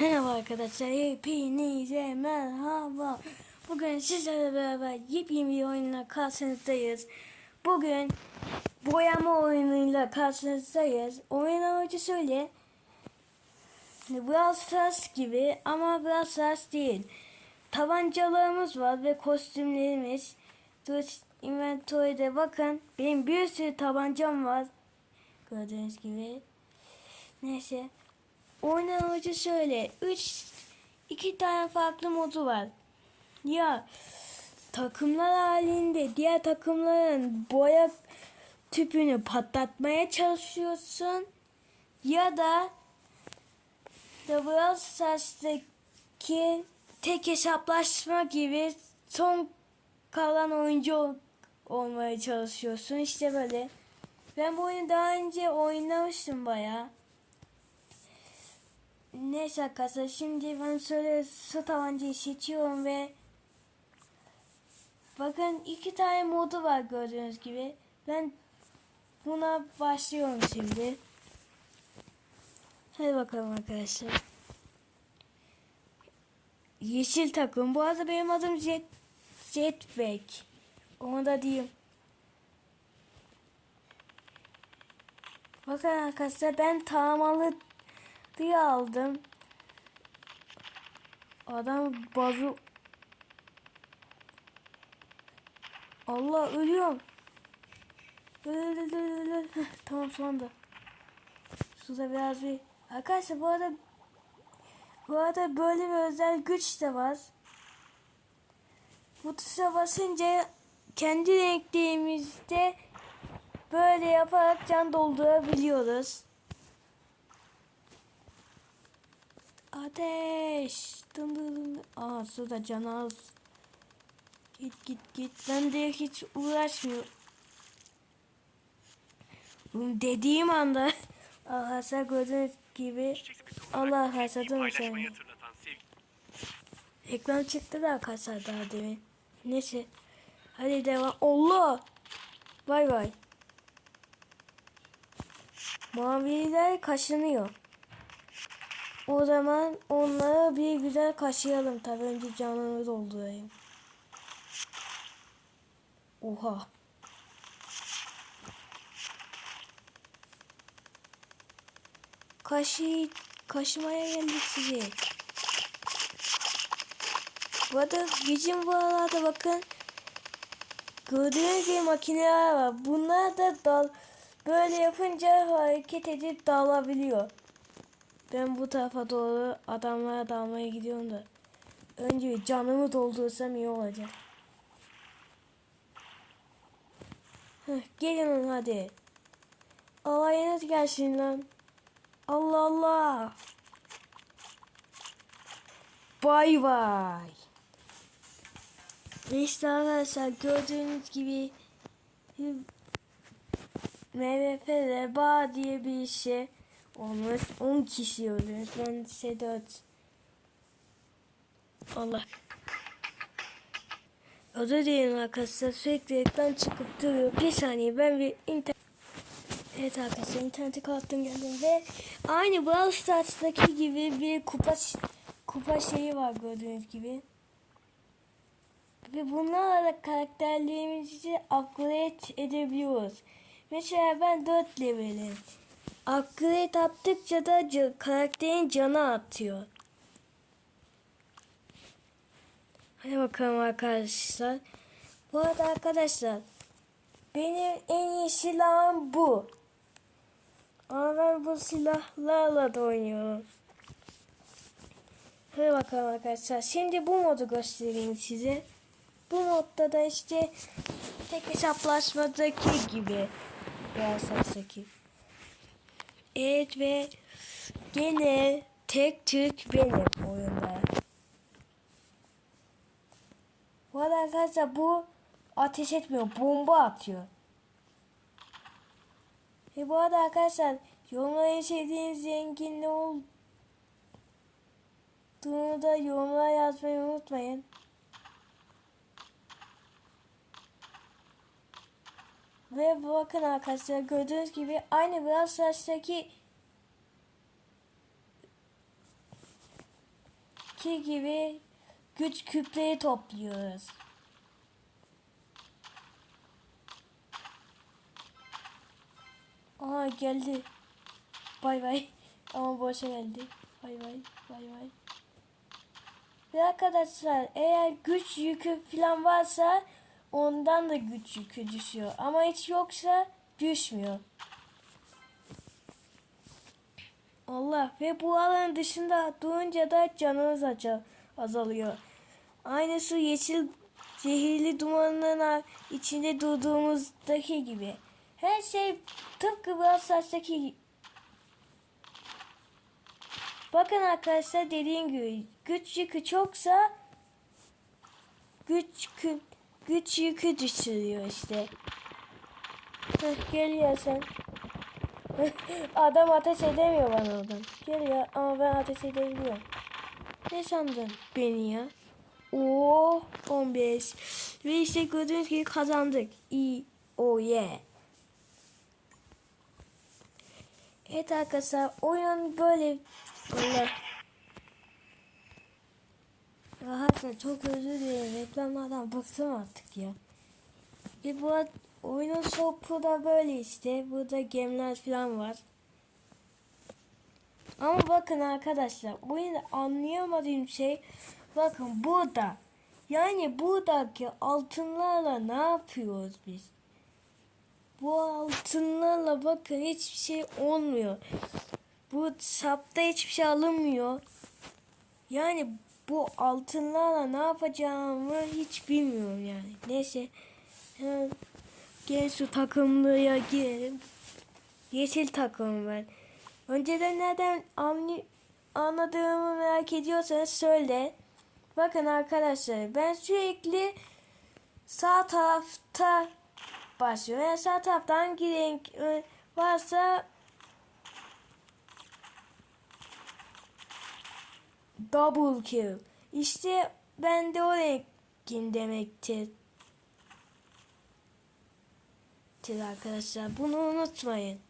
Merhaba arkadaşlar, hepinize merhaba. Bugün sizlerle beraber yepyeni bir oyunla karşınızdayız. Bugün boyama oyunuyla karşınızdayız. Oyun amacı şöyle. Brawl Stars gibi ama Brawl Stars değil. Tabancalarımız var ve kostümlerimiz. Dur inventory'de bakın. Benim bir sürü tabancam var. Gördüğünüz gibi. Neyse. Oyun amacı şöyle. 3 iki tane farklı modu var. Ya takımlar halinde diğer takımların boya tüpünü patlatmaya çalışıyorsun ya da Brawl Stars'taki tek hesaplaşma gibi son kalan oyuncu ol- olmaya çalışıyorsun. İşte böyle. Ben bu oyunu daha önce oynamıştım bayağı. Neyse arkadaşlar şimdi ben şöyle su tabancayı seçiyorum ve bakın iki tane modu var gördüğünüz gibi. Ben buna başlıyorum şimdi. Hadi bakalım arkadaşlar. Yeşil takım. Bu arada benim adım Jet, Jetpack. Onu da diyeyim. Bakın arkadaşlar ben tamalı diye aldım. Adam bazu Allah ölüyorum. Tamam son anda. Suda biraz bir Arkadaşlar bu arada bu arada böyle bir özel güç de var. Bu tuşa basınca kendi renklerimizde böyle yaparak can doldurabiliyoruz. Ateş. Dın dın dın. Aa suda can az. Git git git. Ben de hiç uğraşmıyor. Dediğim anda Arkadaşlar gördüğünüz gibi Allah hasadım paylaşmayı seni. Ekran çıktı da arkadaşlar daha demin. Neyse. Hadi devam. Allah. Vay vay. Maviler kaşınıyor. O zaman onları bir güzel kaşıyalım. Tabii önce canını doldurayım. Oha. Kaşı, kaşımaya geldik sizi. Bu arada bizim bu aralarda bakın. Gördüğünüz gibi makineler var. Bunlar da dal böyle yapınca hareket edip dalabiliyor. Ben bu tarafa doğru adamlara dalmaya gidiyorum da. Önce bir canımı doldursam iyi olacak. Heh, gelin hadi. Alayınız gelsin lan. Allah Allah. Bay bay. İşte arkadaşlar gördüğünüz gibi MVP Reba diye bir şey olmuş. 10 kişi ölmüş. Ben ise 4. Allah. Özür dilerim arkadaşlar. Sürekli ekran çıkıp duruyor. Bir saniye ben bir internet Evet arkadaşlar interneti kapattım geldim ve aynı Brawl Stars'taki gibi bir kupa kupa şeyi var gördüğünüz gibi. Ve bunlarla karakterlerimizi upgrade edebiliyoruz. Mesela ben 4 levelim. Upgrade attıkça da karakterin canı artıyor. Hadi bakalım arkadaşlar. Bu arada arkadaşlar benim en iyi silahım bu. Ama bu silahlarla da oynuyorum. Hadi bakalım arkadaşlar. Şimdi bu modu göstereyim size. Bu modda da işte tek hesaplaşmadaki gibi. Beyazsaçtaki. Evet ve gene tek Türk benim oyunda. Bu arkadaşlar bu ateş etmiyor. Bomba atıyor. Ve bu arada arkadaşlar yorumlara en sevdiğiniz olduğunu da yorumlara yazmayı unutmayın. Ve bakın arkadaşlar gördüğünüz gibi aynı Brawl Stars'taki ki gibi güç küpleri topluyoruz. Aa geldi. Bay bay. Ama boşa geldi. Bay bay. Bay bay. Ve arkadaşlar eğer güç yükü falan varsa ondan da güç yükü düşüyor. Ama hiç yoksa düşmüyor. Allah ve bu alanın dışında durunca da canınız azalıyor. Aynısı yeşil zehirli dumanın içinde durduğumuzdaki gibi. Her şey tıpkı Brawl Stars'taki Bakın arkadaşlar dediğim gibi güç yükü çoksa güç yükü, güç yükü düşürüyor işte. Heh, geliyor sen. Adam ateş edemiyor bana oradan. Geliyor ama ben ateş edebiliyorum. Ne sandın beni ya? Oo 15. Ve işte gördüğünüz gibi kazandık. İyi. Oh yeah. Evet arkadaşlar oyun böyle böyle Rahatla çok özür dilerim reklamlardan bıktım artık ya. Ve bu oyunun sopu da böyle işte. Burada gemler falan var. Ama bakın arkadaşlar oyunu anlayamadığım şey bakın burada. Yani buradaki altınlarla ne yapıyoruz biz? Bu altınlarla bakın hiçbir şey olmuyor. Bu sapta hiçbir şey alınmıyor. Yani bu altınlarla ne yapacağımı hiç bilmiyorum yani. Neyse. Hemen gel şu takımlıya girelim. Yeşil takım ben. Önceden nereden anlı anladığımı merak ediyorsanız söyle. Bakın arkadaşlar ben sürekli sağ tarafta başlıyorum. Yani sağ tarafta hangi renk e, varsa double kill. İşte ben de o renkin demektir. Tir arkadaşlar bunu unutmayın.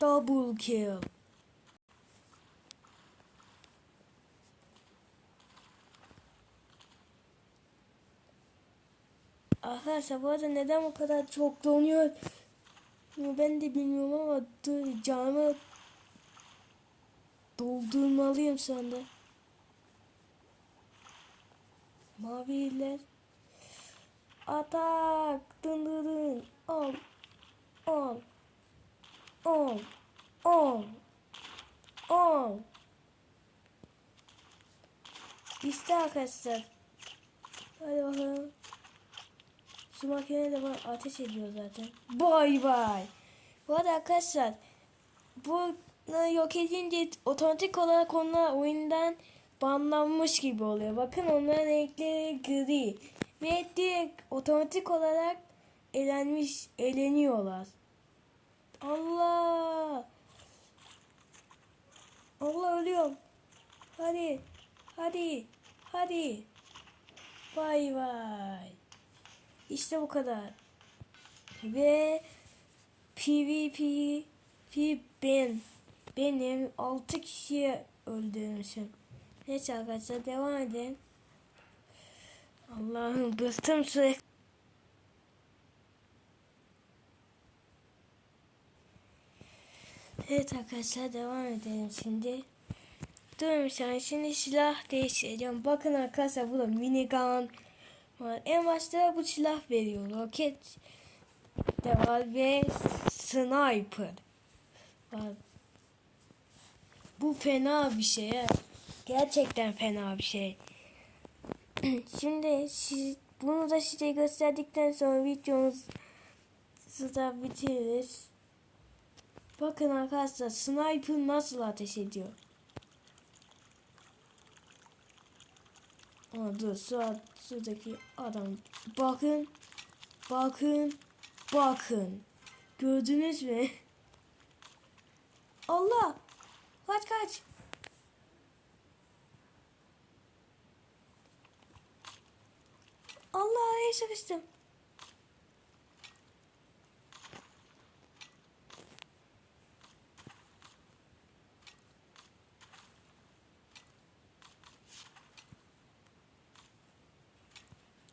Double kill. Arkadaşlar bu arada neden bu kadar çok donuyor? Ben de bilmiyorum ama dur canımı doldurmalıyım sende. Maviler. Atak. Dın dın dın. Al. Al. Al. Al. Al. İşte arkadaşlar. Hadi bakalım. Şu makine de bana ateş ediyor zaten. Bay bay. Bu arada arkadaşlar bu yok edince otomatik olarak onlar oyundan banlanmış gibi oluyor. Bakın onların renkleri gri. Ve direkt otomatik olarak elenmiş, eleniyorlar. Allah. Allah ölüyorum. Hadi. Hadi. Hadi. Bay bay. İşte bu kadar. Ve PvP ben benim 6 kişiyi öldürmüşüm. Neyse arkadaşlar devam edin. Allah'ım bıktım sürekli. Evet arkadaşlar devam edelim şimdi. Sen şimdi silah değiştireceğim. Bakın arkadaşlar bu da minigun var. En başta bu silah veriyor. Roket de var ve sniper var. Bu fena bir şey. Gerçekten fena bir şey. Şimdi siz, bunu da size gösterdikten sonra videomuzu da bitiririz. Bakın arkadaşlar sniper nasıl ateş ediyor. Dur şu, şuradaki adam. Bakın. Bakın. Bakın. Gördünüz mü? Allah. Kaç kaç. Allah sıkıştım.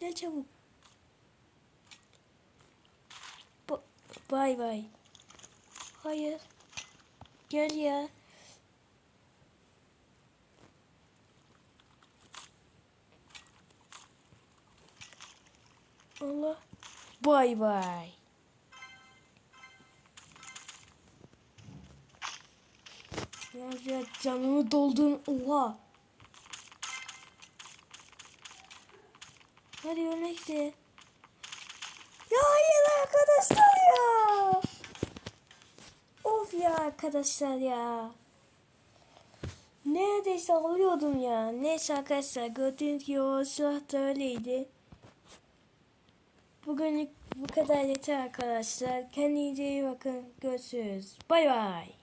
Gel çabuk. Ba- Bay bay. Hayır. Gel ya. Allah. Bay bay. Ya, canımı doldun. Oha. Hadi örnekse. Ya hayır arkadaşlar ya. Of ya arkadaşlar ya. Neredeyse alıyordum ya. Neyse arkadaşlar gördüğünüz gibi o silah da öyleydi. Bugünlük bu kadar yeter arkadaşlar. Kendinize iyi bakın. Görüşürüz. Bay bay.